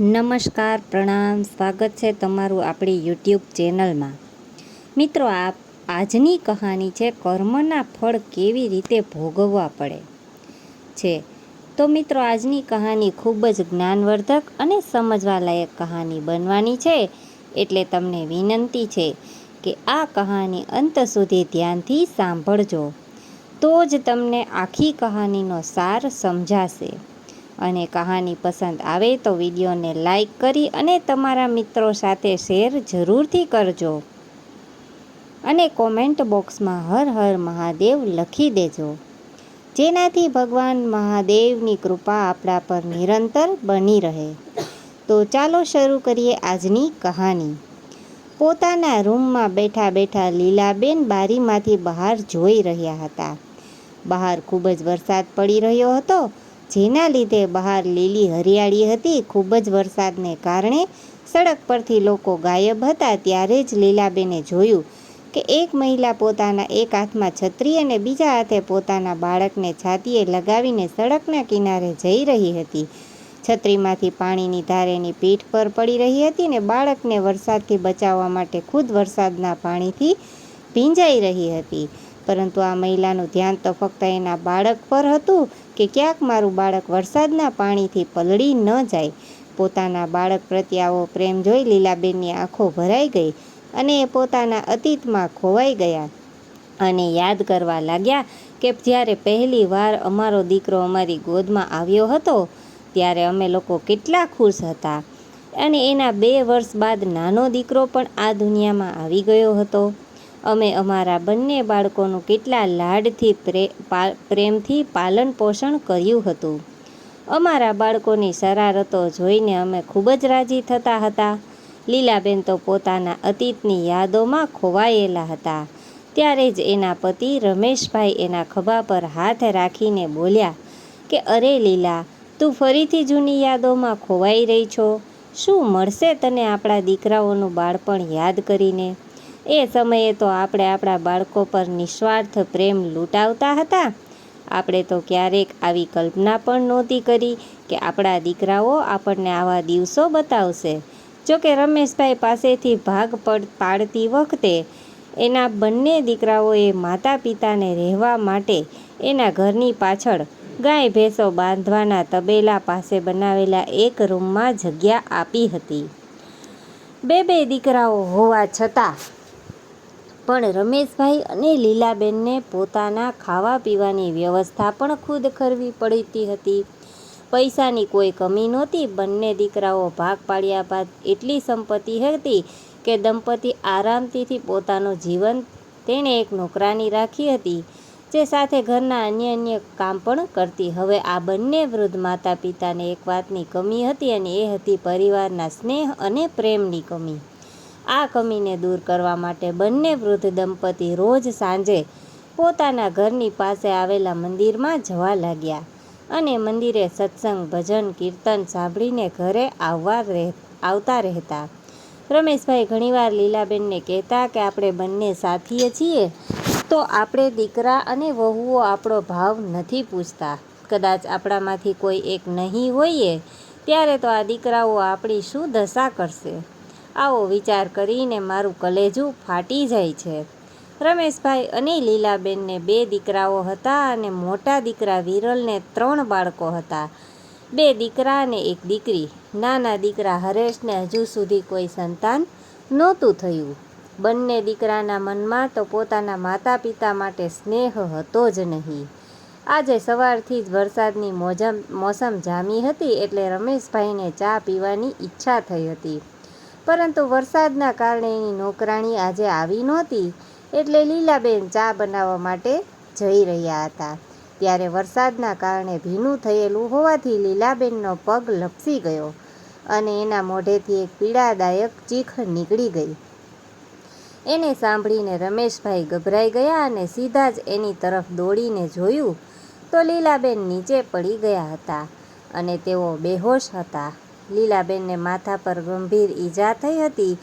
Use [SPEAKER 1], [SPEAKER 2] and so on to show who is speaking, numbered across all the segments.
[SPEAKER 1] નમસ્કાર, પ્રણામ, સ્વાગત છે તમારું આપણી યુટ્યુબ ચેનલમાં. મિત્રો આ આજની કહાની છે, કર્મના ફળ કેવી રીતે ભોગવવા પડે છે? તો મિત્રો, આજની કહાની ખૂબ જ જ્ઞાનવર્ધક અને સમજવા લાયક કહાની બનવાની છે. એટલે તમને વિનંતી છે કે આ કહાની અંત સુધી ધ્યાનથી સાંભળજો. તો જ તમને આખી કહાનીનો સાર સમજાશે. અને કહાની પસંદ આવે તો વિડીયોને લાઈક કરી અને તમારા મિત્રો સાથે શેર જરૂરથી કરજો. અને કોમેન્ટ બોક્સમાં હર હર મહાદેવ લખી દેજો. જેનાથી ભગવાન મહાદેવની કૃપા આપણા પર નિરંતર બની રહે. તો ચાલો શરૂ કરીએ આજની કહાની. પોતાના રૂમમાં બેઠા બેઠા લીલાબેન બારીમાંથી બહાર જોઈ રહ્યા હતા. બહાર ખૂબ જ વરસાદ પડી રહ્યો હતો જેના લીધે બહાર લીલી હરિયાળી હતી. ખૂબ જ વરસાદને કારણે સડક પરથી લોકો ગાયબ હતા. ત્યારે જ લીલાબેને જોયું કે એક મહિલા પોતાના એક હાથમાં છત્રી અને બીજા હાથે પોતાના બાળકને છાતીએ લગાવીને સડકના કિનારે જઈ રહી હતી. છત્રીમાંથી પાણીની ધારેની પીઠ પર પડી રહી હતી ને બાળકને વરસાદથી બચાવવા માટે ખુદ વરસાદના પાણીથી ભીંજાઈ રહી હતી. પરંતુ આ મહિલાનું ધ્યાન તો ફક્ત એના બાળક પર હતું. કે ક્યાંક મારું બાળક વરસાદના પાણીથી પલળી ન જાય. પોતાના બાળક પ્રત્યે આવો પ્રેમ જોઈ લીલાબેનની આંખો ભરાઈ ગઈ અને એ પોતાના અતીતમાં ખોવાઈ ગયા. અને યાદ કરવા લાગ્યા કે જ્યારે પહેલી વાર અમારો દીકરો અમારી ગોદમાં આવ્યો હતો, ત્યારે અમે લોકો કેટલા ખુશ હતા. અને એના બે વર્ષ બાદ નાનો દીકરો પણ આ દુનિયામાં આવી ગયો હતો. અમે અમારા બંને બાળકોનું કેટલા લાડથી પ્રેમથી પાલન પોષણ કર્યું હતું. અમારા બાળકોની શરારતો જોઈને અમે ખૂબ જ રાજી થતા હતા. લીલાબેન તો પોતાના અતીતની યાદોમાં ખોવાયેલા હતા. ત્યારે જ એના પતિ રમેશભાઈ એના ખભા પર હાથ રાખીને બોલ્યા કે, અરે લીલા, તું ફરીથી જૂની યાદોમાં ખોવાઈ રહી છો. શું મળશે તને આપણા દીકરાઓનું બાળપણ યાદ કરીને? એ સમયે તો આપણે આપણા બાળકો પર નિસ્વાર્થ પ્રેમ લૂંટાવતા હતા. આપણે તો ક્યારેક આવી કલ્પના પણ નહોતી કરી કે આપણા દીકરાઓ આપણને આવા દિવસો બતાવશે. જોકે રમેશભાઈ પાસેથી ભાગ પડ પાડતી વખતે એના બંને દીકરાઓએ માતા પિતાને રહેવા માટે એના ઘરની પાછળ ગાય ભેંસો બાંધવાના તબેલા પાસે બનાવેલા એક રૂમમાં જગ્યા આપી હતી. બે બે દીકરાઓ હોવા છતાં પણ રમેશભાઈ અને લીલાબેનને પોતાના ખાવા પીવાની વ્યવસ્થા પણ ખુદ કરવી પડતી હતી. પૈસાની કોઈ કમી નહોતી. બંને દીકરાઓ ભાગ પાડ્યા બાદ એટલી સંપત્તિ હતી કે દંપતી આરામથી પોતાનું જીવન તેણે એક નોકરાની રાખી હતી, જે સાથે ઘરના અન્ય અન્ય કામ પણ કરતી. હવે આ બંને વૃદ્ધ માતા પિતાને એક વાતની કમી હતી અને એ હતી પરિવારના સ્નેહ અને પ્રેમની કમી. આ કમીને દૂર કરવા માટે બંને વૃદ્ધ દંપતી રોજ સાંજે પોતાના ઘરની પાસે આવેલા મંદિરમાં જવા લાગ્યા અને મંદિરે સત્સંગ, ભજન, કીર્તન સાંભળીને ઘરે આવવા રહે, આવતા રહેતા. રમેશભાઈ ઘણીવાર લીલાબેનને કહેતા કે, આપણે બંને સાથીએ છીએ, તો આપણે દીકરા અને વહુઓ આપણો ભાવ નથી પૂછતા. કદાચ આપણામાંથી કોઈ એક નહીં હોઈએ, ત્યારે તો આ દીકરાઓ આપણી શું દશા કરશે? આવો વિચાર કરીને મારું કલેજું ફાટી જાય છે. રમેશભાઈ અને લીલાબેનને બે દીકરાઓ હતા અને મોટા દીકરા વિરલને ત્રણ બાળકો હતા. બે દીકરા અને એક દીકરી. નાના દીકરા હરેશને હજુ સુધી કોઈ સંતાન નહોતું થયું. બંને દીકરાના મનમાં તો પોતાના માતા પિતા માટે સ્નેહ હતો જ નહીં. આજે સવારથી જ વરસાદની મોજમ મોસમ જામી હતી એટલે રમેશભાઈને ચા પીવાની ઈચ્છા થઈ હતી. પરંતુ વરસાદના કારણે એની નોકરાણી આજે આવી નહોતી એટલે લીલાબેન ચા બનાવવા માટે જઈ રહ્યા હતા. ત્યારે વરસાદના કારણે ભીનું થયેલું હોવાથી લીલાબેનનો પગ લપસી ગયો અને એના મોઢેથી એક પીડાદાયક ચીખ નીકળી ગઈ. એને સાંભળીને રમેશભાઈ ગભરાઈ ગયા અને સીધા જ એની તરફ દોડીને જોયું તો લીલાબેન નીચે પડી ગયા હતા અને તેઓ બેહોશ હતા. લીલાબેનને માથા પર ગંભીર ઈજા થઈ હતી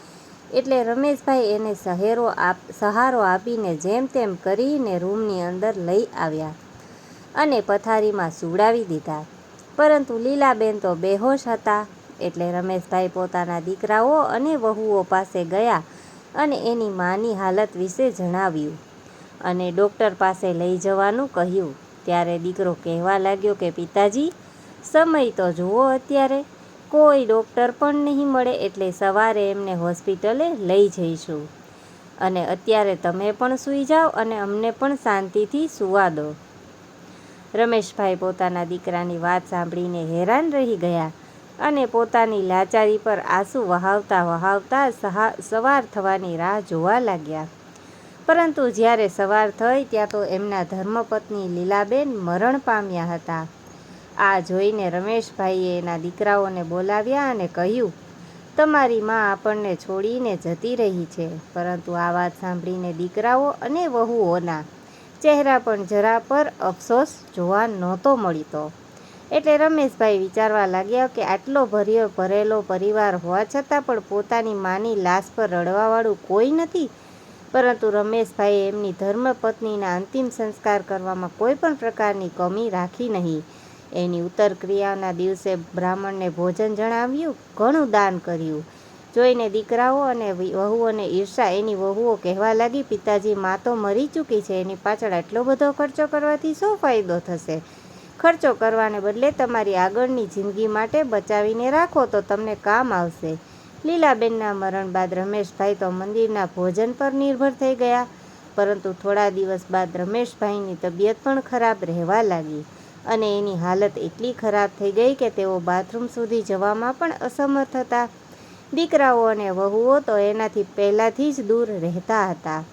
[SPEAKER 1] એટલે રમેશભાઈ એને સહેરો આપ, સહારો આપીને જેમ તેમ કરીને રૂમની અંદર લઈ આવ્યા અને પથારીમાં સુવડાવી દીધા. પરંતુ લીલાબેન તો બેહોશ હતા એટલે રમેશભાઈ પોતાના દીકરાઓ અને વહુઓ પાસે ગયા અને એની માની હાલત વિશે જણાવ્યું અને ડૉક્ટર પાસે લઈ જવાનું કહ્યું. ત્યારે દીકરો કહેવા લાગ્યો કે, પિતાજી, સમય તો જુઓ અત્યારે. કોઈ ડૉક્ટર પણ નહીં મળે એટલે સવારે એમને હોસ્પિટલે લઈ જઈશું. અને અત્યારે તમે પણ સૂઈ જાઓ અને અમને પણ શાંતિથી સૂવા દો. રમેશભાઈ પોતાના દીકરાની વાત સાંભળીને હેરાન રહી ગયા અને પોતાની લાચારી પર આંસુ વહાવતા વહાવતા સવાર થવાની રાહ જોવા લાગ્યા. પરંતુ જ્યારે સવાર થઈ ત્યાં તો એમના ધર્મપત્ની લીલાબેન મરણ પામ્યા હતા. આ જોઈને રમેશભાઈએ એના દીકરાઓને બોલાવ્યા અને કહ્યું, તમારી માં આપણને છોડીને જતી રહી છે, પરંતુ આ વાત સાંભળીને દીકરાઓ અને વહુઓના ચહેરા પણ જરા પર અફસોસ જોવા નહોતો મળતો. એટલે રમેશભાઈ વિચારવા લાગ્યા કે આટલો ભર્યો ભરેલો પરિવાર હોવા છતાં પણ પોતાની માની લાશ પર રડવાવાળું કોઈ નથી, પરંતુ રમેશભાઈ એમની ધર્મપત્નીના અંતિમ સંસ્કાર કરવામાં કોઈ પણ પ્રકારની કમી રાખી નહીં. એની ઉત્તર ક્રિયાના દિવસે બ્રાહ્મણને ભોજન જણાવ્યું, ઘણું દાન કર્યું. જોઈને દીકરાઓ અને વહુઓને ઈર્ષા એની વહુઓ કહેવા લાગી, પિતાજી, મા તો મરી ચૂકી છે, એની પાછળ આટલો બધો ખર્ચો કરવાથી શું ફાયદો થશે? ખર્ચો કરવાને બદલે તમારી આગળની જિંદગી માટે બચાવીને રાખો તો તમને કામ આવશે. લીલાબેનના મરણ બાદ રમેશભાઈ તો મંદિરના ભોજન પર નિર્ભર થઈ ગયા. પરંતુ થોડા દિવસ બાદ રમેશભાઈની તબિયત પણ ખરાબ રહેવા લાગી. અને એની હાલત એટલી ખરાબ થઈ ગઈ કે તેઓ બાથરૂમ સુધી જવામાં પણ અસમર્થ હતા. દીકરાઓ અને વહુઓ તો એનાથી પહેલાંથી જ દૂર રહેતા હતા.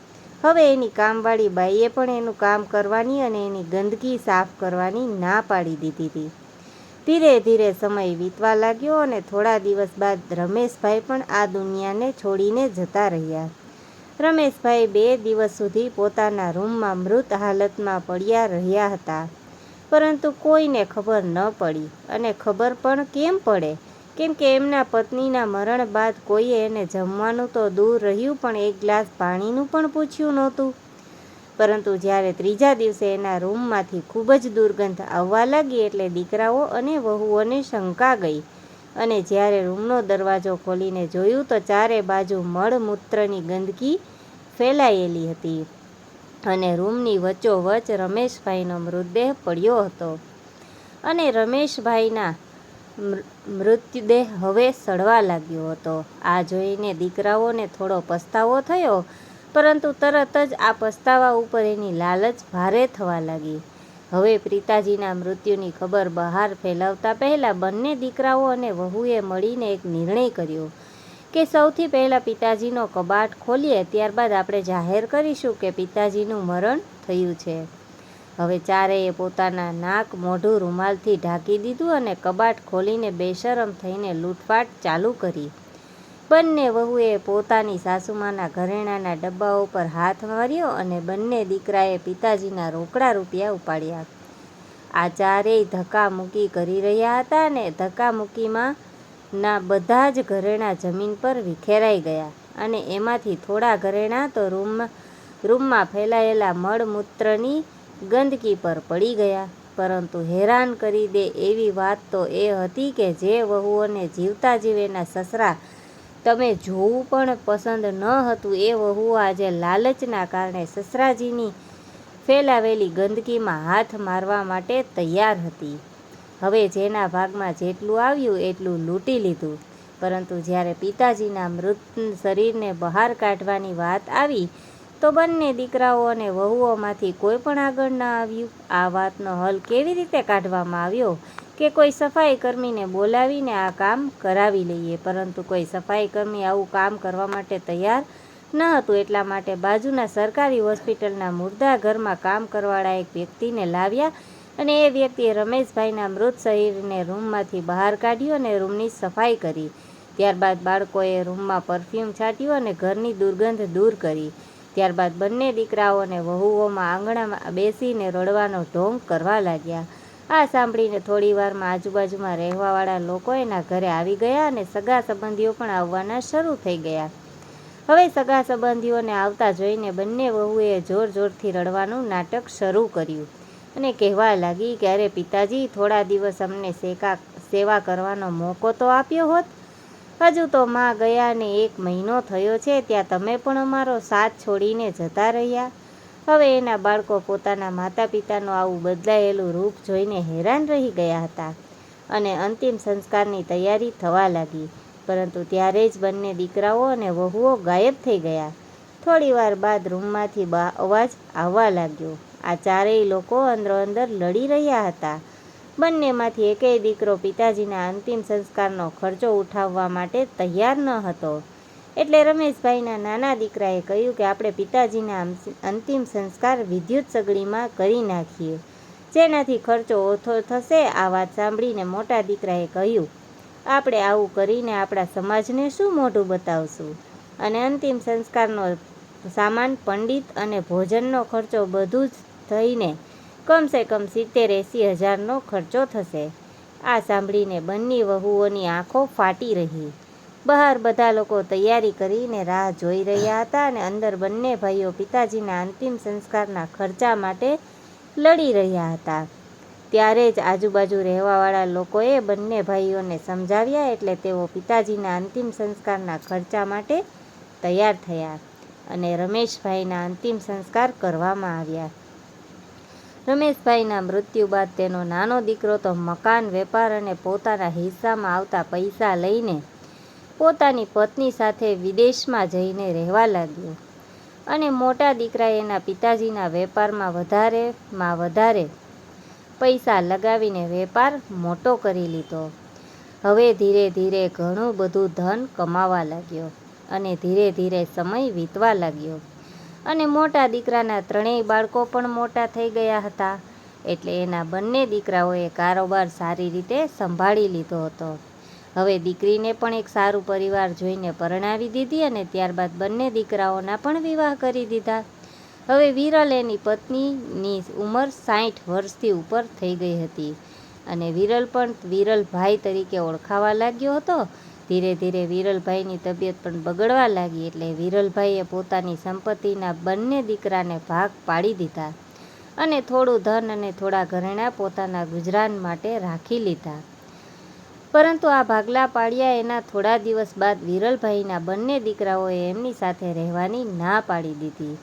[SPEAKER 1] હવે એની કામવાળી બાઈએ પણ એનું કામ કરવાની અને એની ગંદકી સાફ કરવાની ના પાડી દીધી હતી. ધીરે ધીરે સમય વીતવા લાગ્યો અને થોડા દિવસ બાદ રમેશભાઈ પણ આ દુનિયાને છોડીને જતા રહ્યા. રમેશભાઈ બે દિવસ સુધી પોતાના રૂમમાં મૃત હાલતમાં પડ્યા રહ્યા હતા. પરંતુ કોઈને ખબર ન પડી અને ખબર પણ કેમ પડે? કેમ કે એમના પત્નીના મરણ બાદ કોઈએ એને જમવાનું તો દૂર રહ્યું પણ એક ગ્લાસ પાણીનું પણ પૂછ્યું નહોતું. પરંતુ જ્યારે ત્રીજા દિવસે એના રૂમમાંથી ખૂબ જ દુર્ગંધ આવવા લાગી એટલે દીકરાઓ અને વહુઓને શંકા ગઈ. અને જ્યારે રૂમનો દરવાજો ખોલીને જોયું તો ચારે બાજુ મળમૂત્રની ગંદકી ફેલાયેલી હતી. અને રૂમની વચ્ચોવચ રમેશભાઈનો મૃતદેહ પડ્યો હતો. અને રમેશભાઈના મૃતદેહ હવે સડવા લાગ્યો હતો. આ જોઈને દીકરાઓને થોડો પસ્તાવો થયો, પરંતુ તરત જ આ પસ્તાવા ઉપર એની લાલચ ભારે થવા લાગી. હવે પ્રીતાજીના મૃત્યુની ખબર બહાર ફેલાવતા પહેલાં બંને દીકરાઓ અને વહુએ મળીને એક નિર્ણય કર્યો. કે સૌથી પહેલાં પિતાજીનો કબાટ ખોલીએ, ત્યારબાદ આપણે જાહેર કરીશું કે પિતાજીનું મરણ થયું છે. હવે ચારેય પોતાના નાક મોઢું રૂમાલથી ઢાંકી દીધું અને કબાટ ખોલીને બેશરમ થઈને લૂંટફાટ ચાલુ કરી. બંને વહુએ પોતાની સાસુમાના ઘરેણાના ડબ્બા ઉપર હાથ માર્યો અને બંને દીકરાએ પિતાજીના રોકડા રૂપિયા ઉપાડ્યા. આ ચારેય ધક્કા મૂકી કરી રહ્યા હતા અને ધક્કા મૂકીમાં ના, બધા જ ઘરેણાં જમીન પર વિખેરાઈ ગયા અને એમાંથી થોડા ઘરેણાં તો રૂમમાં રૂમમાં ફેલાયેલા મળમૂત્રની ગંદકી પર પડી ગયા. પરંતુ હેરાન કરી દે એવી વાત તો એ હતી કે જે વહુઓને જીવતા જીવેના સસરા તમે જોવું પણ પસંદ ન હતું. એ વહુઓ આજે લાલચના કારણે સસરાજીની ફેલાવેલી ગંદકીમાં હાથ મારવા માટે તૈયાર હતી. હવે જેના ભાગમાં જેટલું આવ્યું એટલું લૂંટી લીધું. પરંતુ જ્યારે પિતાજીના મૃત શરીરને બહાર કાઢવાની વાત આવી, તો બંને દીકરાઓ અને વહુઓમાંથી કોઈ પણ આગળ ન આવ્યું. આ વાતનો હલ કેવી રીતે કાઢવામાં આવ્યો કે કોઈ સફાઈ કર્મીને બોલાવીને આ કામ કરાવી લઈએ? પરંતુ કોઈ સફાઈ કર્મી આવું કામ કરવા માટે તૈયાર ન હતું. એટલા માટે બાજુના સરકારી હોસ્પિટલના મુર્દા ઘરમાં કામ કરવાળા એક વ્યક્તિને લાવ્યા અને એ વ્યક્તિએ રમેશભાઈના મૃત શરીરને રૂમમાંથી બહાર કાઢ્યું અને રૂમની સફાઈ કરી. ત્યારબાદ બાળકોએ રૂમમાં પરફ્યુમ છાંટ્યું અને ઘરની દુર્ગંધ દૂર કરી. ત્યારબાદ બંને દીકરાઓ અને વહુઓમાં આંગણામાં બેસીને રડવાનો ઢોંગ કરવા લાગ્યા. આ સાંભળીને થોડી વારમાં આજુબાજુમાં રહેવાવાળા લોકો એના ઘરે આવી ગયા અને સગા સંબંધીઓ પણ આવવાના શરૂ થઈ ગયા. હવે સગા સંબંધીઓને આવતા જોઈને બંને વહુએ જોર જોરથી રડવાનું નાટક શરૂ કર્યું. અને કહેવા લાગી કે અરે પિતાજી, થોડા દિવસ અમને સેકા, સેવા કરવાનો મોકો તો આપ્યો હોત? હજુ તો માં ગયાને એક મહિનો થયો છે, ત્યાં તમે પણ અમારો સાથ છોડીને જતા રહ્યા. હવે એના બાળકો પોતાના માતા પિતાનું આવું બદલાયેલું રૂપ જોઈને હેરાન રહી ગયા હતા અને અંતિમ સંસ્કારની તૈયારી થવા લાગી. પરંતુ ત્યારે જ બંને દીકરાઓ અને વહુઓ ગાયબ થઈ ગયા. થોડી વાર બાદ રૂમમાંથી બા, અવાજ આવવા લાગ્યો. આ ચારેય લોકો અંદરો અંદર લડી રહ્યા હતા. બંનેમાંથી એકેય દીકરો પિતાજીના અંતિમ સંસ્કારનો ખર્ચો ઉઠાવવા માટે તૈયાર ન હતો. એટલે રમેશભાઈના નાના દીકરાએ કહ્યું કે આપણે પિતાજીના અંતિમ સંસ્કાર વિદ્યુત સગડીમાં કરી નાખીએ. જેનાથી ખર્ચો ઓછો થશે આ વાત સાંભળીને મોટા દીકરાએ કહ્યું, આપણે આવું કરીને આપણા સમાજને શું મોઢું બતાવશું? અને અંતિમ સંસ્કારનો સામાન, પંડિત અને ભોજનનો ખર્ચો બધું જ થઈને કમસે કમ સિત્તેર એંસી હજારનો ખર્ચો થશે. આ સાંભળીને બંને વહુઓની આંખો ફાટી રહી. બહાર બધા લોકો તૈયારી કરીને રાહ જોઈ રહ્યા હતા અને અંદર બંને ભાઈઓ પિતાજીના અંતિમ સંસ્કારના ખર્ચા માટે લડી રહ્યા હતા. ત્યારે જ આજુબાજુ રહેવાવાળા લોકોએ બંને ભાઈઓને સમજાવ્યા એટલે તેઓ પિતાજીના અંતિમ સંસ્કારના ખર્ચા માટે તૈયાર થયા અને રમેશભાઈના અંતિમ સંસ્કાર કરવામાં આવ્યા. રમેશભાઈના મૃત્યુ બાદ તેનો નાનો દીકરો તો મકાન વેપાર અને પોતાના હિસ્સામાં આવતા પૈસા લઈને પોતાની પત્ની સાથે વિદેશમાં જઈને રહેવા લાગ્યો. અને મોટા દીકરાએ એના પિતાજીના વેપારમાં વધારેમાં વધારે પૈસા લગાવીને વેપાર મોટો કરી લીધો. હવે ધીરે ધીરે ઘણું બધું ધન કમાવા લાગ્યો અને ધીરે ધીરે સમય વીતવા લાગ્યો. અને મોટા દીકરાના ત્રણેય બાળકો પણ મોટા થઈ ગયા હતા. એટલે એના બંને દીકરાઓએ કારોબાર સારી રીતે સંભાળી લીધો હતો. હવે દીકરીને પણ એક સારું પરિવાર જોઈને પરણાવી દીધી અને ત્યારબાદ બંને દીકરાઓના પણ વિવાહ કરી દીધા. હવે વિરલ એની પત્નીની ઉંમર સાઠ વર્ષથી ઉપર થઈ ગઈ હતી. અને વિરલ પણ વિરલભાઈ તરીકે ઓળખાવા લાગ્યો હતો ધીરે ધીરે વિરલભાઈની તબિયત પણ બગડવા લાગી એટલે વિરલભાઈએ પોતાની સંપત્તિના બંને દીકરાને ભાગ પાડી દીધા અને થોડું ધન અને થોડા ઘરેણાં પોતાના ગુજરાન માટે રાખી લીધા. પરંતુ આ ભાગલા પાડ્યા એના થોડા દિવસ બાદ વિરલભાઈના બંને દીકરાઓએ એમની સાથે રહેવાની ના પાડી દીધી.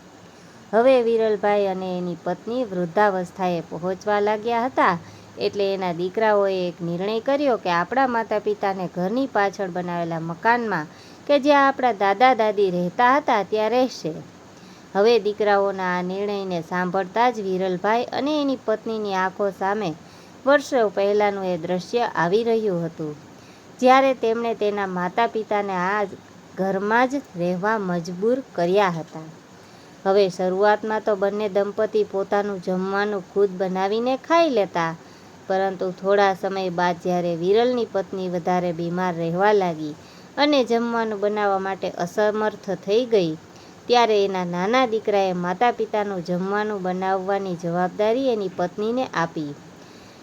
[SPEAKER 1] હવે વિરલભાઈ અને એની પત્ની વૃદ્ધાવસ્થાએ પહોંચવા લાગ્યા હતા એટલે એના દીકરાઓએ એક નિર્ણય કર્યો કે આપણા માતા પિતાને ઘરની પાછળ બનાવેલા મકાનમાં કે જ્યાં આપણા દાદા દાદી રહેતા હતા ત્યાં રહેશે. હવે દીકરાઓના આ નિર્ણયને સાંભળતા જ વિરલભાઈ અને એની પત્નીની આંખો સામે વર્ષો પહેલાંનું એ દ્રશ્ય આવી રહ્યું હતું. જ્યારે તેમણે તેના માતા પિતાને આ ઘરમાં જ રહેવા મજબૂર કર્યા હતા. હવે શરૂઆતમાં તો બંને દંપતી પોતાનું જમવાનું ખુદ બનાવીને ખાઈ લેતા પરંતુ થોડા સમય બાદ જ્યારે વિરલની પત્ની વધારે બીમાર રહેવા લાગી અને જમવાનું બનાવવા માટે અસમર્થ થઈ ગઈ, ત્યારે એના નાના દીકરાએ માતા પિતાનું જમવાનું બનાવવાની જવાબદારી એની પત્નીને આપી.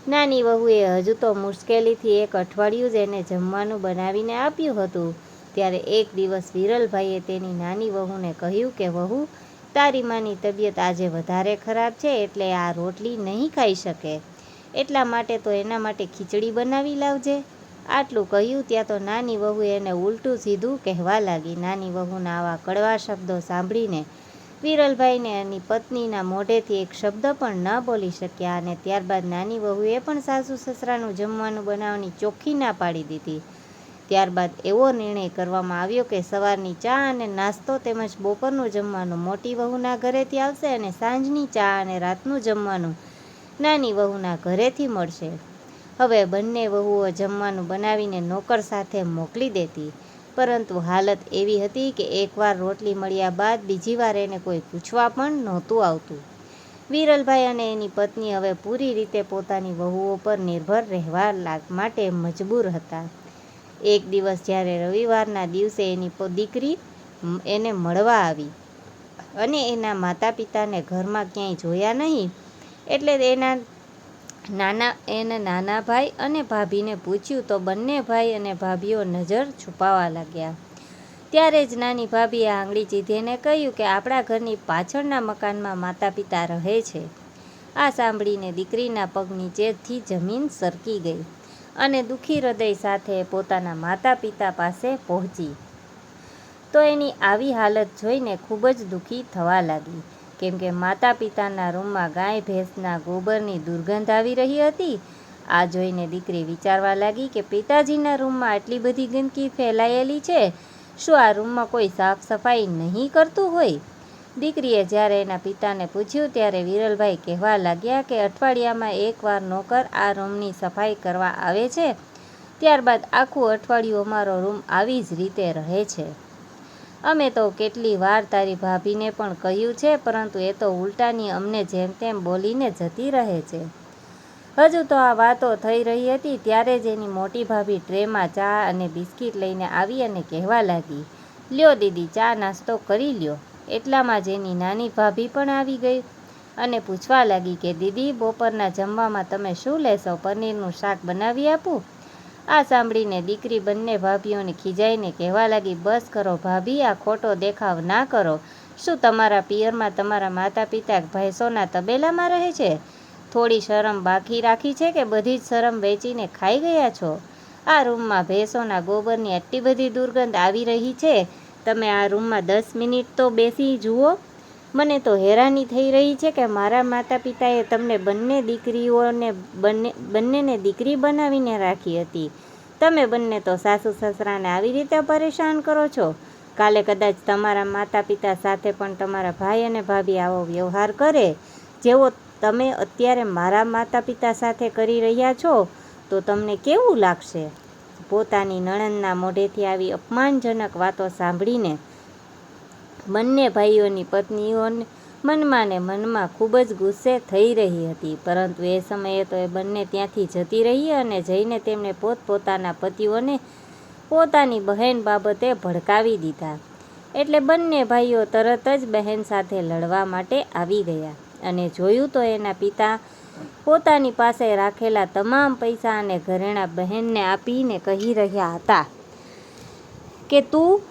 [SPEAKER 1] નાની વહુએ હજુ તો મુશ્કેલીથી એક અઠવાડિયું જ એને જમવાનું બનાવીને આપ્યું હતું, ત્યારે એક દિવસ વિરલભાઈએ તેની નાની વહુને કહ્યું કે, વહુ, તારી માની તબિયત આજે વધારે ખરાબ છે એટલે આ રોટલી નહીં ખાઈ શકે. એટલા માટે તો એના માટે ખીચડી બનાવી લાવજે. આટલું કહ્યું ત્યાં તો નાની વહુએ એને ઉલટું સીધું કહેવા લાગી. નાની વહુના આવા કડવા શબ્દો સાંભળીને વિરલભાઈને એની પત્નીના મોઢેથી એક શબ્દ પણ ન બોલી શક્યા અને ત્યારબાદ નાની વહુએ પણ સાસુ સસરાનું જમવાનું બનાવવાની ચોખ્ખી ના પાડી દીધી. ત્યારબાદ એવો નિર્ણય કરવામાં આવ્યો કે સવારની ચા અને નાસ્તો તેમજ બપોરનું જમવાનું મોટી વહુના ઘરેથી આવશે અને સાંજની ચા અને રાતનું જમવાનું નાની વહુના ઘરેથી મળશે. હવે બંને વહુઓ જમવાનું બનાવીને નોકર સાથે મોકલી દેતી. પરંતુ હાલત એવી હતી કે એકવાર રોટલી મળ્યા બાદ બીજી વાર એને કોઈ પૂછવા પણ નહોતું આવતું. વિરલભાઈ અને એની પત્ની હવે પૂરી રીતે પોતાની વહુઓ પર નિર્ભર રહેવા માટે મજબૂર હતા. એક દિવસ જ્યારે રવિવારના દિવસે એની દીકરી એને મળવા આવી અને એના માતા પિતાને ઘરમાં ક્યાંય જોયા નહીં એટલે એના નાના એના નાના ભાઈ અને ભાભીને પૂછ્યું તો બંને ભાઈ અને ભાભીઓ નજર છુપાવા લાગ્યા. ત્યારે જ નાની ભાભીએ આંગળી ચીધીને કહ્યું કે આપણા ઘરની પાછળના મકાનમાં માતા પિતા રહે છે. આ સાંભળીને દીકરીના પગ નીચેથી જમીન સરકી ગઈ અને દુઃખી હૃદય સાથે પોતાના માતા પિતા પાસે પહોંચી. તો એની આવી હાલત જોઈને ખૂબ જ દુઃખી થવા લાગી. કેમ કે માતા પિતાના રૂમમાં ગાય ભેંસના ગોબરની દુર્ગંધ આવી રહી હતી. આ જોઈને દીકરી વિચારવા લાગી કે પિતાજીના રૂમમાં આટલી બધી ગંદકી ફેલાયેલી છે. શું આ રૂમમાં કોઈ સાફ સફાઈ નહીં કરતું હોય? દીકરીએ જ્યારે એના પિતાને પૂછ્યું ત્યારે વિરલભાઈ કહેવા લાગ્યા કે અઠવાડિયામાં એકવાર નોકર આ રૂમની સફાઈ કરવા આવે છે. ત્યારબાદ આખું અઠવાડિયું અમારો રૂમ આવી જ રીતે રહે છે. અમે તો કેટલી વાર તારી ભાભીને પણ કહ્યું છે, પરંતુ એ તો ઉલટાની અમને જેમ તેમ બોલીને જતી રહે છે. હજુ તો આ વાતો થઈ રહી હતી, ત્યારે જ એની મોટી ભાભી ટ્રેમાં ચા અને બિસ્કિટ લઈને આવી અને કહેવા લાગી, લ્યો દીદી, ચા નાસ્તો કરી લ્યો. એટલામાં જ એની નાની ભાભી પણ આવી ગઈ અને પૂછવા લાગી કે, દીદી, બપોરના જમવામાં તમે શું લેશો? પનીરનું શાક બનાવી આપું? આ સાંભળીને દીકરી બંને ભાભીઓને ખીજાઈને કહેવા લાગી, બસ કરો ભાભી, આ ખોટો દેખાવ ના કરો. શું તમારા પિયરમાં તમારા માતા પિતા ભેંસોના તબેલામાં રહે છે? થોડી શરમ બાકી રાખી છે કે બધી જ શરમ વેચીને ખાઈ ગયા છો? આ રૂમમાં ભેંસોના ગોબરની આટલી બધી દુર્ગંધ આવી રહી છે? તમે આ રૂમમાં દસ મિનિટ તો બેસી જુઓ. મને તો હેરાની થઈ રહી છે કે મારા માતા પિતાએ તમને બંને દીકરીઓને બંને, બંનેને દીકરી બનાવીને રાખી હતી. તમે બંને તો સાસુ સસરાને આવી રીતે પરેશાન કરો છો. કાલે કદાચ તમારા માતા પિતા સાથે પણ તમારા ભાઈ અને ભાભી આવો વ્યવહાર કરે. જેવો તમે અત્યારે મારા માતા પિતા સાથે કરી રહ્યા છો, તો તમને કેવું લાગશે? પોતાની નણંદના મોઢેથી આવી અપમાનજનક વાતો સાંભળીને બંને ભાઈઓની પત્નીઓને મનમાં ને મનમાં ખૂબ જ ગુસ્સે થઈ રહી હતી. પરંતુ એ સમયે તો એ બંને ત્યાંથી જતી રહી અને જઈને તેમણે પોતપોતાના પતિઓને પોતાની બહેન બાબતે ભડકાવી દીધા. એટલે બંને ભાઈઓ તરત જ બહેન સાથે લડવા માટે આવી ગયા અને જોયું તો એના પિતા પોતાની પાસે રાખેલા તમામ પૈસા અને ઘરેણાં બહેનને આપીને કહી રહ્યા હતા કે, તું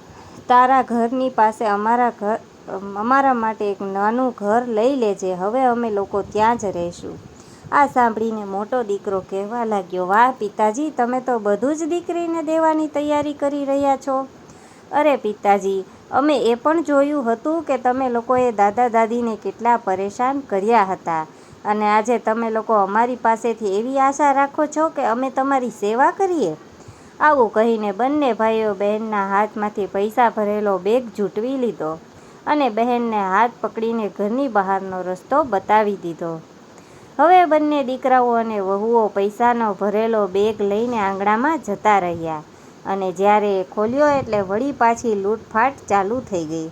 [SPEAKER 1] તારા ઘરની પાસે અમારા ઘર અમારા માટે એક નાનું ઘર લઈ લેજે. હવે અમે લોકો ત્યાં જ રહીશું. આ સાંભળીને મોટો દીકરો કહેવા લાગ્યો, વાહ, પિતાજી, તમે તો બધું જ દીકરીને દેવાની તૈયારી કરી રહ્યા છો. અરે પિતાજી, અમે એ પણ જોયું હતું કે તમે લોકોએ દાદા દાદીને કેટલા પરેશાન કર્યા હતા. અને આજે તમે લોકો અમારી પાસેથી એવી આશા રાખો છો કે અમે તમારી સેવા કરીએ? આવું કહીને બંને ભાઈઓ બહેનના હાથમાંથી પૈસા ભરેલો બેગ ઝૂંટવી લીધો અને બહેનને હાથ પકડીને ઘરની બહારનો રસ્તો બતાવી દીધો. હવે બંને દીકરાઓ અને વહુઓ પૈસાનો ભરેલો બેગ લઈને આંગણામાં જતા રહ્યા અને જ્યારે એ ખોલ્યો એટલે વળી પાછી લૂંટફાટ ચાલુ થઈ ગઈ.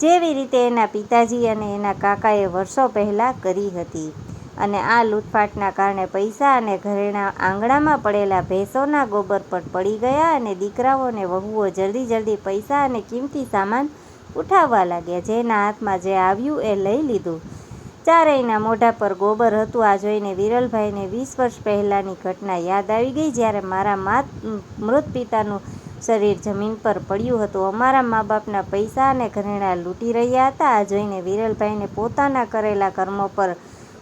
[SPEAKER 1] જેવી રીતે એના પિતાજી અને એના કાકાએ વર્ષો પહેલાં કરી હતી. અને આ લૂંટફાટના કારણે પૈસા અને ઘરેણાં આંગણામાં પડેલા ભેંસોના ગોબર પર પડી ગયા અને દીકરાઓ અને વહુઓ જલ્દી જલ્દી પૈસા અને કિંમતી સામાન ઉઠાવવા લાગ્યા. જેના હાથમાં જે આવ્યું એ લઈ લીધું. ચારેયના મોઢા પર ગોબર હતું. આ જોઈને વિરલભાઈને વીસ વર્ષ પહેલાંની ઘટના યાદ આવી ગઈ, જ્યારે મારા માત મૃત પિતાનું શરીર જમીન પર પડ્યું હતું. અમારા મા બાપના પૈસા અને ઘરેણાં લૂંટી રહ્યા હતા. આ જોઈને વિરલભાઈને પોતાના કરેલા કર્મો પર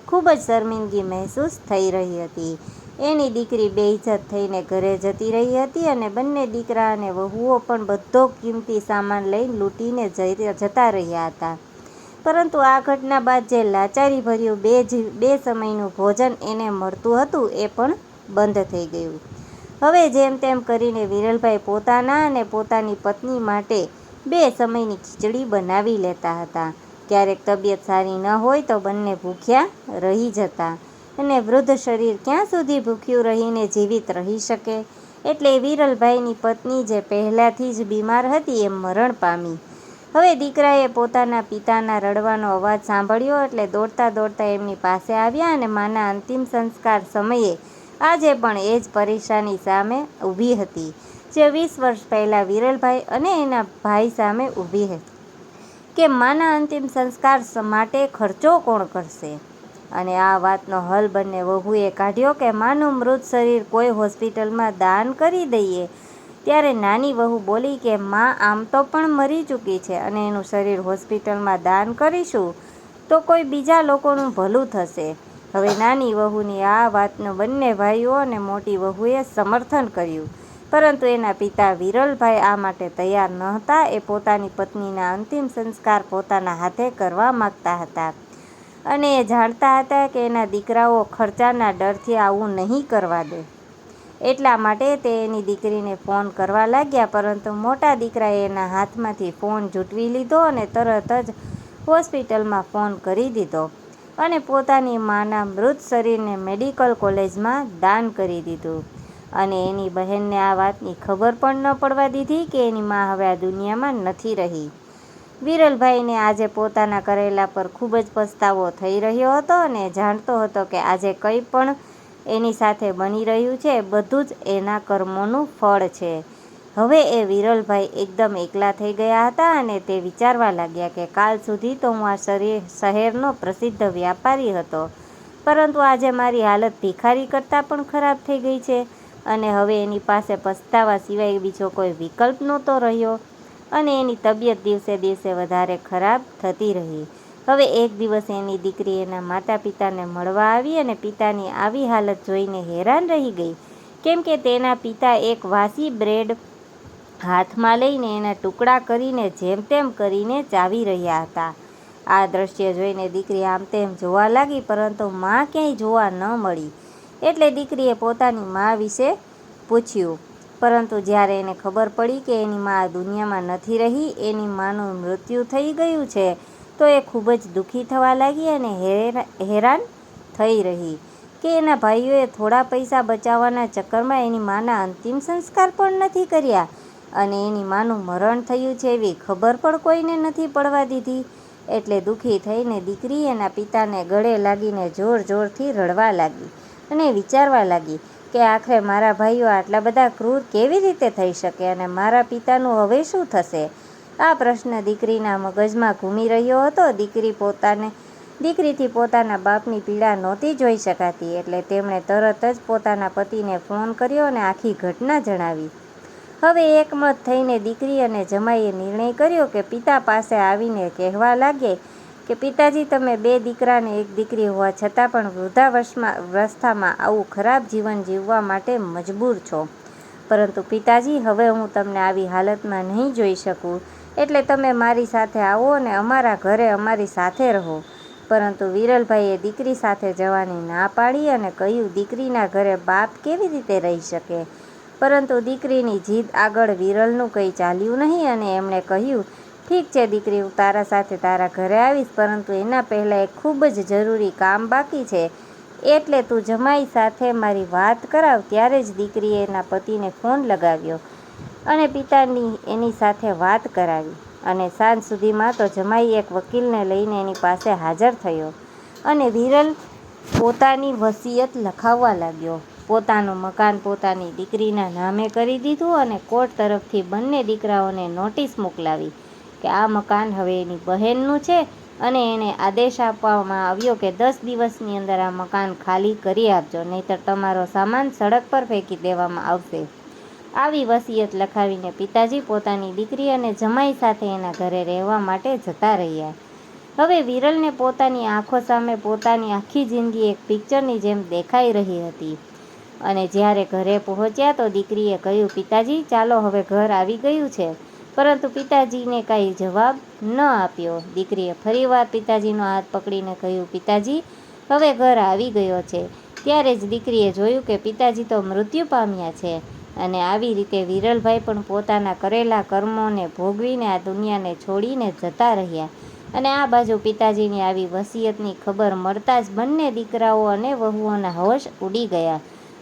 [SPEAKER 1] ખૂબ જ શર્મિંદગી મહેસૂસ થઈ રહી હતી. એની દીકરી બેઇજ્જત થઈને ઘરે જતી રહી હતી અને બંને દીકરા અને વહુઓ પણ બધો કિંમતી સામાન લઈને લૂંટીને જતા રહ્યા હતા. પરંતુ આ ઘટના બાદ જે લાચારી ભર્યું બે બે સમયનું ભોજન એને મળતું હતું એ પણ બંધ થઈ ગયું. હવે જેમ તેમ કરીને વિરલભાઈ પોતાના અને પોતાની પત્ની માટે બે સમયની ખીચડી બનાવી લેતા હતા. ક્યારેક તબિયત સારી ન હોય તો બંને ભૂખ્યા રહી જતા. અને વૃદ્ધ શરીર ક્યાં સુધી ભૂખ્યું રહીને જીવિત રહી શકે? એટલે વિરલભાઈની પત્ની જે પહેલાંથી જ બીમાર હતી એ મરણ પામી. હવે દીકરાએ પોતાના પિતાના રડવાનો અવાજ સાંભળ્યો એટલે દોડતા દોડતા એમની પાસે આવ્યા અને માના અંતિમ સંસ્કાર સમયે આજે પણ એ જ પરેશાની સામે ઊભી હતી. જે વીસ વર્ષ પહેલાં વિરલભાઈ અને એના ભાઈ સામે ઊભી હતી. કે માના અંતિમ સંસ્કાર માટે ખર્ચો કોણ કરશે? અને આ વાતનો હલ બંને વહુએ કાઢ્યો કે માનું મૃત શરીર કોઈ હોસ્પિટલમાં દાન કરી દઈએ? ત્યારે નાની વહુ બોલી કે માં આમ તો પણ મરી ચૂકી છે અને એનું શરીર હોસ્પિટલમાં દાન કરીશું, તો કોઈ બીજા લોકોનું ભલું થશે. હવે નાની વહુની આ વાતનું બંને ભાઈઓ અને મોટી વહુએ સમર્થન કર્યું. પરંતુ એના પિતા વિરલભાઈ આ માટે તૈયાર ન હતા એ પોતાની પત્નીના અંતિમ સંસ્કાર પોતાના હાથે કરવા માગતા હતા. અને એ જાણતા હતા કે એના દીકરાઓ ખર્ચાના ડરથી આવું નહીં કરવા દે. એટલા માટે તે એની દીકરીને ફોન કરવા લાગ્યા, પરંતુ મોટા દીકરાએ એના હાથમાંથી ફોન જૂટવી લીધો અને તરત જ હોસ્પિટલમાં ફોન કરી દીધો અને પોતાની માના મૃત શરીરને મેડિકલ કોલેજમાં દાન કરી દીધું. અને એની બહેનને આ વાતની ખબર પણ ન પડવા દીધી કે એની મા હવે આ દુનિયામાં નથી રહી. વિરલભાઈને આજે પોતાના કરેલા પર ખૂબ જ પસ્તાવો થઈ રહ્યો હતો અને જાણતો હતો કે આજે કંઈ પણ એની સાથે બની રહ્યું છે, બધું જ એના કર્મોનું ફળ છે. હવે એ વિરલભાઈ એકદમ એકલા થઈ ગયા હતા અને તે વિચારવા લાગ્યા કે કાલ સુધી તો હું આ શરીર, શહેરનો પ્રસિદ્ધ વ્યાપારી હતો. પરંતુ આજે મારી હાલત ભિખારી કરતાં પણ ખરાબ થઈ ગઈ છે. અને હવે એની પાસે પસ્તાવા સિવાય બીજો કોઈ વિકલ્પ નહોતો રહ્યો અને એની તબિયત દિવસે દિવસે વધારે ખરાબ થતી રહી. હવે એક દિવસ એની દીકરી એના માતા પિતાને મળવા આવી અને પિતાની આવી હાલત જોઈને હેરાન રહી ગઈ. કેમ કે તેના પિતા એક વાસી બ્રેડ હાથમાં લઈને એના ટુકડા કરીને જેમ તેમ કરીને ચાવી રહ્યા હતા. આ દ્રશ્ય જોઈને દીકરી આમ તેમ જોવા લાગી, પરંતુ માં ક્યાંય જોવા ન મળી. એટલે દીકરીએ પોતાની મા વિશે પૂછ્યું. પરંતુ જ્યારે એને ખબર પડી કે એની મા દુનિયામાં નથી રહી, એની માનું મૃત્યુ થઈ ગયું છે, તો એ ખૂબ જ દુઃખી થવા લાગી અને હેરાન થઈ રહી કે એના ભાઈઓએ થોડા પૈસા બચાવવાના ચક્કરમાં એની માના અંતિમ સંસ્કાર પણ નથી કર્યા અને એની માનું મરણ થયું છે એવી ખબર પણ કોઈને નથી પડવા દીધી. એટલે દુઃખી થઈને દીકરી એના પિતાને ગળે લાગીને જોર જોરથી રડવા લાગી. અને વિચારવા લાગી કે આખરે મારા ભાઈઓ આટલા બધા ક્રૂર કેવી રીતે થઈ શકે અને મારા પિતાનું હવે શું થશે? આ પ્રશ્ન દીકરીના મગજમાં ઘૂમી રહ્યો હતો. દીકરી પોતાને, દીકરીથી પોતાના બાપની પીડા નહોતી જોઈ શકાતી, એટલે તેમણે તરત જ પોતાના પતિને ફોન કર્યો અને આખી ઘટના જણાવી. હવે એકમત થઈને દીકરી અને જમાઈએ નિર્ણય કર્યો કે પિતા પાસે આવીને કહેવા લાગે કે પિતાજી, તમે બે દીકરા ને એક દીકરી હોવા છતાં પણ વૃદ્ધાવસ્થામાં આવું ખરાબ જીવન જીવવા માટે મજબૂર છો. પરંતુ પિતાજી, હવે હું તમને આવી હાલતમાં નહીં જોઈ શકું. એટલે તમે મારી સાથે આવો અને અમારા ઘરે અમારી સાથે રહો. પરંતુ વિરલભાઈએ દીકરી સાથે જવાની ના પાડી અને કહ્યું, દીકરીના ઘરે બાપ કેવી રીતે રહી શકે? પરંતુ દીકરીની જીદ આગળ વિરલનું કંઈ ચાલ્યું નહીં અને એમણે કહ્યું ઠીક છે દીકરી હું તારા સાથે તારા ઘરે આવીશ, પરંતુ એના પહેલાં એક ખૂબ જ જરૂરી કામ બાકી છે. એટલે તું જમાઈ સાથે મારી વાત કરાવ, ત્યારે જ દીકરીએ એના પતિને ફોન લગાવ્યો અને પિતાની એની સાથે વાત કરાવી. અને સાંજ સુધીમાં તો જમાઈ એક વકીલને લઈને એની પાસે હાજર થયો અને વિરલ પોતાની વસિયત લખાવવા લાગ્યો. પોતાનું મકાન પોતાની દીકરીના નામે કરી દીધું અને કોર્ટ તરફથી બંને દીકરાઓને નોટિસ મોકલાવી. કે આ મકાન હવે એની બહેનનું છે અને એને આદેશ આપવામાં આવ્યો કે દસ દિવસની અંદર આ મકાન ખાલી કરી આપજો, નહીંતર તમારો સામાન સડક પર ફેંકી દેવામાં આવશે. આવી વસિયત લખાવીને પિતાજી પોતાની દીકરી અને જમાઈ સાથે એના ઘરે રહેવા માટે જતા રહ્યા. હવે વિરલને પોતાની આંખો સામે પોતાની આખી જિંદગી એક પિક્ચરની જેમ દેખાઈ રહી હતી. અને જ્યારે ઘરે પહોંચ્યા તો દીકરીએ કહ્યું, પિતાજી, ચાલો હવે ઘર આવી ગયું છે. પરંતુ પિતાજીને કાંઈ જવાબ ન આપ્યો. દીકરીએ ફરીવાર પિતાજીનો હાથ પકડીને કહ્યું, પિતાજી, હવે ઘર આવી ગયો છે. ત્યારે જ દીકરીએ જોયું કે પિતાજી તો મૃત્યુ પામ્યા છે અને આવી રીતે વિરલભાઈ પણ પોતાના કરેલા કર્મોને ભોગવીને આ દુનિયાને છોડીને જતા રહ્યા. અને આ બાજુ પિતાજીની આવી વસિયતની ખબર મળતા જ બંને દીકરાઓ અને વહુઓના હોશ ઉડી ગયા.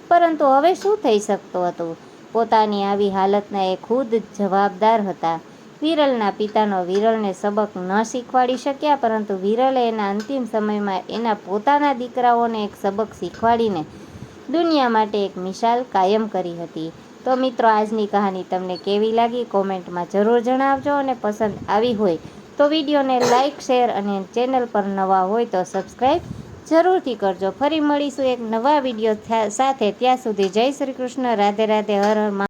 [SPEAKER 1] પરંતુ હવે શું થઈ શકતું હતું? પોતાની આવી હાલતના એ ખુદ જવાબદાર હતા. વિરલના પિતાનો વિરલને સબક ન શીખવાડી શક્યા, પરંતુ વિરલે એના અંતિમ સમયમાં એના પોતાના દીકરાઓને એક સબક શીખવાડીને દુનિયા માટે એક મિસાલ કાયમ કરી હતી. તો મિત્રો, આજની કહાની તમને કેવી લાગી કોમેન્ટમાં જરૂર જણાવજો અને પસંદ આવી હોય તો વિડીયોને લાઇક શેર અને ચેનલ પર નવા હોય તો સબસ્ક્રાઈબ જરૂરથી કરજો. ફરી મળીશું એક નવા વીડિયો સાથે. ત્યાં સુધી જય શ્રી કૃષ્ણ. રાધે રાધે. હર હર